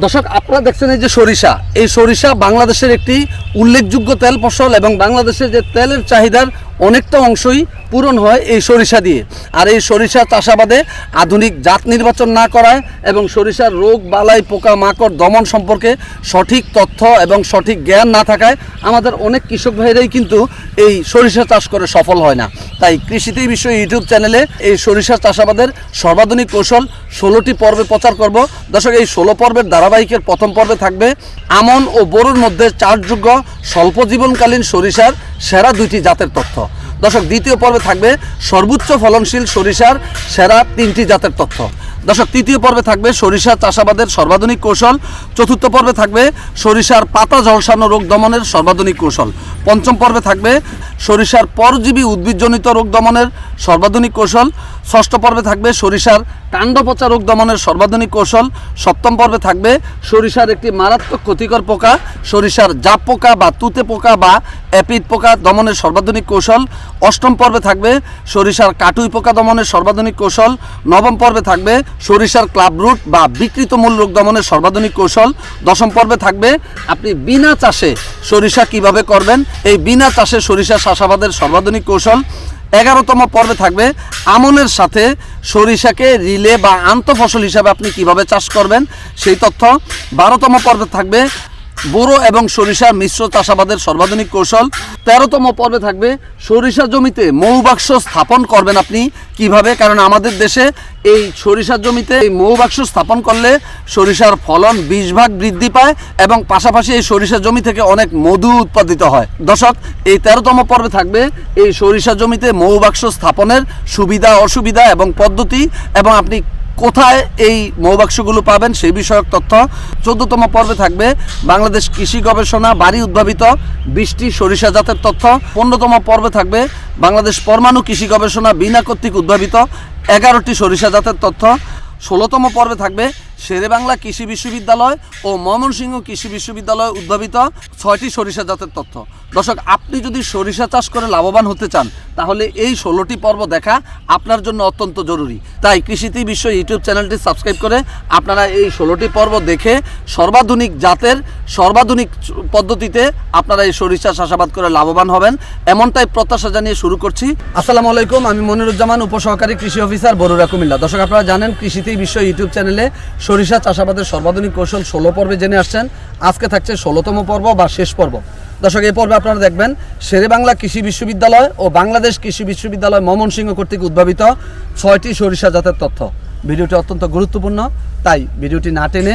দর্শক, আপনারা দেখছেন এই যে সরিষা। এই সরিষা বাংলাদেশের একটি উল্লেখযোগ্য তেল ফসল এবং বাংলাদেশের যে তেলের চাহিদার অনেকটা অংশই পূরণ হয় এই সরিষা দিয়ে। আর এই সরিষা চাষাবাদে আধুনিক জাত নির্বাচন না করায় এবং সরিষার রোগ, বালাই, পোকা, মাকড়, দমন সম্পর্কে সঠিক তথ্য এবং সঠিক জ্ঞান না থাকায় আমাদের অনেক কৃষক ভাইরাই কিন্তু এই সরিষা চাষ করে সফল হয় না। তাই কৃষিতে বিষয় ইউটিউব চ্যানেলে এই সরিষা চাষাবাদের সর্বাধুনিক কৌশল ষোলোটি পর্বে প্রচার করব। দর্শক, এই ষোলো পর্বের ধারাবাহিকের প্রথম পর্বে থাকবে আমন ও বড়ুর মধ্যে চাষযোগ্য স্বল্প জীবনকালীন সরিষার সেরা দুইটি জাতের তথ্য। দর্শক, দ্বিতীয় পর্বে থাকবে সর্বোচ্চ ফলনশীল সরিষার সেরা তিনটি জাতের তথ্য। দর্শক, তৃতীয় পর্বে থাকবে সরিষা চাষাবাদের সর্বাধুনিক কৌশল। চতুর্থ পর্বে থাকবে সরিষার পাতা ঝলসানো রোগ দমনের সর্বাধুনিক কৌশল। পঞ্চম পর্বে থাকবে সরিষার পরজীবী উদ্ভিদজনিত রোগ দমনের সর্বাধুনিক কৌশল। ষষ্ঠ পর্বে থাকবে সরিষার কাণ্ড পচা রোগ দমনের সর্বাধুনিক কৌশল। সপ্তম পর্বে থাকবে সরিষার একটি মারাত্মক ক্ষতিকর পোকা, সরিষার জাপ পোকা বা তুতে পোকা বা অ্যাপিড পোকা দমনের সর্বাধুনিক কৌশল। অষ্টম পর্বে থাকবে সরিষার কাটুই পোকা দমনের সর্বাধুনিক কৌশল। নবম পর্বে থাকবে সরিষার ক্লাব রুট বা বিকৃত মূল রোগ দমনের সর্বাধুনিক কৌশল। দশম পর্বে থাকবে আপনি বিনা চাষে সরিষা কীভাবে করবেন? এই বিনা চাষে সরিষা চাষাবাদের সর্বাধুনিক কৌশল এগারোতম পর্বে থাকবে আমনের সাথে সরিষাকে রিলে বা আন্তঃফসল হিসাবে আপনি কীভাবে চাষ করবেন সেই তথ্য বারোতম পর্বে থাকবে বোরো এবং সরিষার মিশ্র চাষাবাদের সর্বাধুনিক কৌশল। তেরোতম পর্বে থাকবে সরিষা জমিতে মৌবাক্স স্থাপন করবেন আপনি। কীভাবে? কারণ আমাদের দেশে এই সরিষার জমিতে এই মৌবাক্স স্থাপন করলে সরিষার ফলন বিশ ভাগ বৃদ্ধি পায় এবং পাশাপাশি এই সরিষা জমি থেকে অনেক মধু উৎপাদিত হয়। দর্শক, এই তেরোতম পর্বে থাকবে এই সরিষা জমিতে মৌবাক্স স্থাপনের সুবিধা, অসুবিধা এবং পদ্ধতি এবং আপনি কোথায় এই মৌবাক্সগুলো পাবেন সেই বিষয়ক তথ্য চোদ্দতম পর্বে থাকবে বাংলাদেশ কৃষি গবেষণা, বাড়ি উদ্ভাবিত, বৃষ্টি, সরিষা জাতের তথ্য। পনেরোতম পর্বে থাকবে বাংলাদেশ পরমাণু কৃষি গবেষণা বিনা কর্তৃক উদ্ভাবিত, এগারোটি সরিষা জাতের তথ্য। ষোলোতম পর্বে থাকবে শেরে বাংলা কৃষি বিশ্ববিদ্যালয় ও ময়মনসিংহ কৃষি বিশ্ববিদ্যালয় উদ্ভাবিত ছয়টি সরিষা জাতের তথ্য। দর্শক, আপনি যদি সরিষা চাষ করে লাভবান হতে চান, তাহলে এই ষোলোটি পর্ব দেখা আপনার জন্য অত্যন্ত জরুরি। তাই কৃষিতে বিশ্ব ইউটিউব চ্যানেলটি সাবস্ক্রাইব করে আপনারা এই ষোলোটি পর্ব দেখে সর্বাধুনিক জাতের, সর্বাধুনিক পদ্ধতিতে আপনারা এই সরিষা চাষাবাদ করে লাভবান হবেন। এমনটাই প্রত্যাশা জানিয়ে শুরু করছি। আসসালামু আলাইকুম, আমি মনিরুজ্জামান, উপসহকারী কৃষি অফিসার বরুরা কুমিল্লা। দর্শক, আপনারা জানেন কৃষিতেই বিশ্ব ইউটিউব চ্যানেলে সরিষা চাষাবাদের সর্বাধুনিক কৌশল ষোলো পর্বে জেনে আসছেন। আজকে থাকছে ষোলোতম পর্ব বা শেষ পর্ব। দর্শক, এই পর্বে আপনারা দেখবেন শেরে বাংলা কৃষি বিশ্ববিদ্যালয় ও বাংলাদেশ কৃষি বিশ্ববিদ্যালয় ময়মনসিংহ কর্তৃক উদ্ভাবিত ছয়টি সরিষা জাতের তথ্য। ভিডিওটি অত্যন্ত গুরুত্বপূর্ণ, তাই ভিডিওটি না টেনে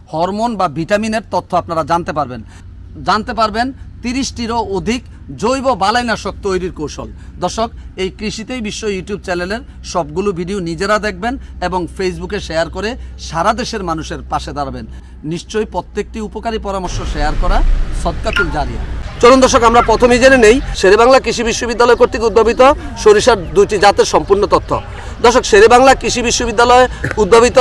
হরমোন বা ভিটামিনের তথ্য আপনারা জানতে পারবেন। জানতে পারবেন তিরিশটিরও অধিক জৈব বালাইনাশক তৈরির কৌশল। দর্শক, এই কৃষিতেই বিশ্ব ইউটিউব চ্যানেলের সবগুলো ভিডিও নিজেরা দেখবেন এবং ফেসবুকে শেয়ার করে সারা দেশের মানুষের পাশে দাঁড়াবেন। নিশ্চয়ই প্রত্যেকটি উপকারী পরামর্শ শেয়ার করা সৎকাতুল জারিয়া। চলুন দর্শক, আমরা প্রথমেই জেনে নেই, শেরেবাংলা কৃষি বিশ্ববিদ্যালয় কর্তৃক উদ্ভাবিত সরিষার দুইটি জাতের সম্পূর্ণ তথ্য। দর্শক শেরেবাংলা কৃষি বিশ্ববিদ্যালয়ে উদ্ভাবিত।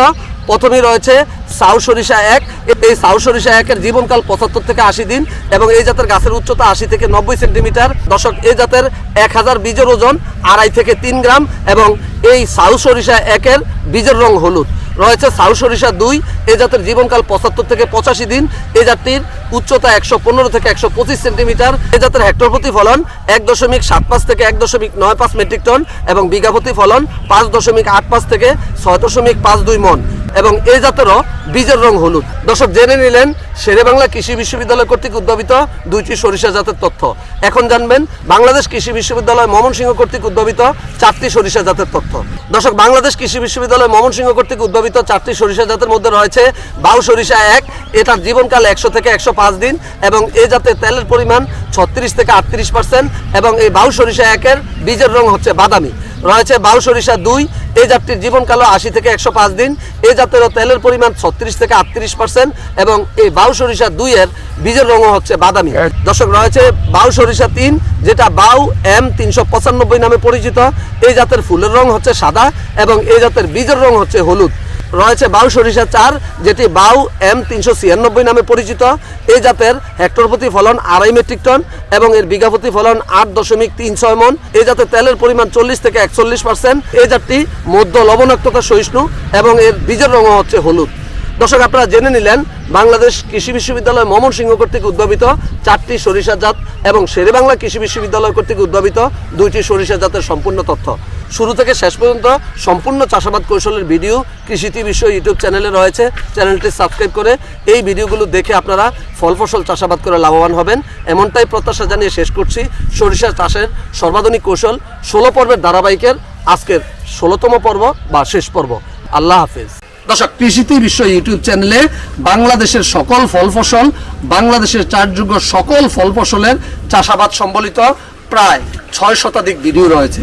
প্রথমেই রয়েছে সাউ সরিষা এক। এই সাউ সরিষা একের জীবনকাল পঁচাত্তর থেকে আশি দিন এবং এই জাতের গাছের উচ্চতা আশি থেকে নব্বই সেন্টিমিটার। দর্শক, এই জাতের এক হাজার বীজের ওজন আড়াই থেকে তিন গ্রাম এবং এই সাউ সরিষা একের বীজের রং হলুদ। রয়েছে সাউ সরিষা দুই। এ জাতের জীবনকাল পঁচাত্তর থেকে পঁচাশি দিন। এ জাতির উচ্চতা একশো পনেরো থেকে একশো পঁচিশ সেন্টিমিটার। এ জাতের হেক্টর প্রতি ফলন এক দশমিক সাত পাঁচ থেকে এক দশমিক নয় পাঁচ মেট্রিক টন এবং বিঘা প্রতি ফলন পাঁচ দশমিক আট পাঁচ থেকে ছয় দশমিক পাঁচ দুই মন। এবং এই জাতেরও বীজের রং হলুদ। দর্শক, জেনে নিলেন, শেরে বাংলা কৃষি বিশ্ববিদ্যালয় কর্তৃক উদ্ভাবিত দুইটি সরিষা জাতের তথ্য। এখন জানবেন, বাংলাদেশ কৃষি বিশ্ববিদ্যালয় ময়মনসিংহ কর্তৃক উদ্ভাবিত চারটি সরিষা জাতের তথ্য। দর্শক, বাংলাদেশ কৃষি বিশ্ববিদ্যালয় ময়মনসিংহ কর্তৃক উদ্ভাবিত চারটি সরিষা জাতের মধ্যে রয়েছে বাউ সরিষা এক, এটার জীবনকাল একশো থেকে একশো পাঁচ দিন এবং এই জাতের তেলের পরিমাণ ছত্রিশ থেকে আটত্রিশ পার্সেন্ট এবং এই বাউ সরিষা একের বীজের রং হচ্ছে বাদামি। রয়েছে বাউ সরিষা দুই এই জাতটির জীবনকাল আশি থেকে একশো পাঁচ দিন। এই জাতেরও তেলের পরিমাণ ছত্রিশ থেকে আটত্রিশ পার্সেন্ট এবং এই বাউ সরিষা দুই এর বীজের রঙও হচ্ছে বাদামি। দর্শক রয়েছে বাউ সরিষা তিন যেটা বাউ এম তিনশো পঁচানব্বই নামে পরিচিত। এই জাতের ফুলের রং হচ্ছে সাদা এবং এই জাতের বীজের রং হচ্ছে হলুদ। রয়েছে বাউ সরিষা চার, যেটি বাউ এম তিনশো ছিয়ানব্বই নামে পরিচিত। এই জাতের হেক্টর প্রতি ফলন আড়াই মেট্রিক টন এবং এর বিঘা প্রতি ফলন আট দশমিক তিন ছয় মন। এই জাতের তেলের পরিমাণ চল্লিশ থেকে একচল্লিশ পার্সেন্ট। এই জাতটি মধ্য লবণাক্ততা সহিষ্ণু এবং এর বীজের রঙও হচ্ছে হলুদ। দর্শক, আপনারা জেনে নিলেন, বাংলাদেশ কৃষি বিশ্ববিদ্যালয় মমন সিংহ কর্তৃক উদ্ভাবিত চারটি সরিষা জাত এবং শেরেবাংলা কৃষি বিশ্ববিদ্যালয় কর্তৃক উদ্ভাবিত দুইটি সরিষা জাতের সম্পূর্ণ তথ্য। শুরু থেকে শেষ পর্যন্ত সম্পূর্ণ চাষাবাদ কৌশলের ভিডিও কৃষিতি বিশ্ব ইউটিউব চ্যানেলে রয়েছে। চ্যানেলটি সাবস্ক্রাইব করে এই ভিডিওগুলো দেখে আপনারা ফল ফসল চাষাবাদ করে লাভবান হবেন। এমনটাই প্রত্যাশা জানিয়ে শেষ করছি সরিষা চাষের সর্বাধুনিক কৌশল ষোলো পর্বের ধারাবাহিকের আজকের ষোলোতম পর্ব বা শেষ পর্ব। আল্লাহ হাফেজ। দর্শক কৃষিতে বিশ্ব ইউটিউব চ্যানেলে বাংলাদেশের সকল ফল ফসল, বাংলাদেশের চাষযোগ্য সকল ফল ফসলের চাষাবাদ সম্বলিত প্রায় ছয় শতাধিক ভিডিও রয়েছে।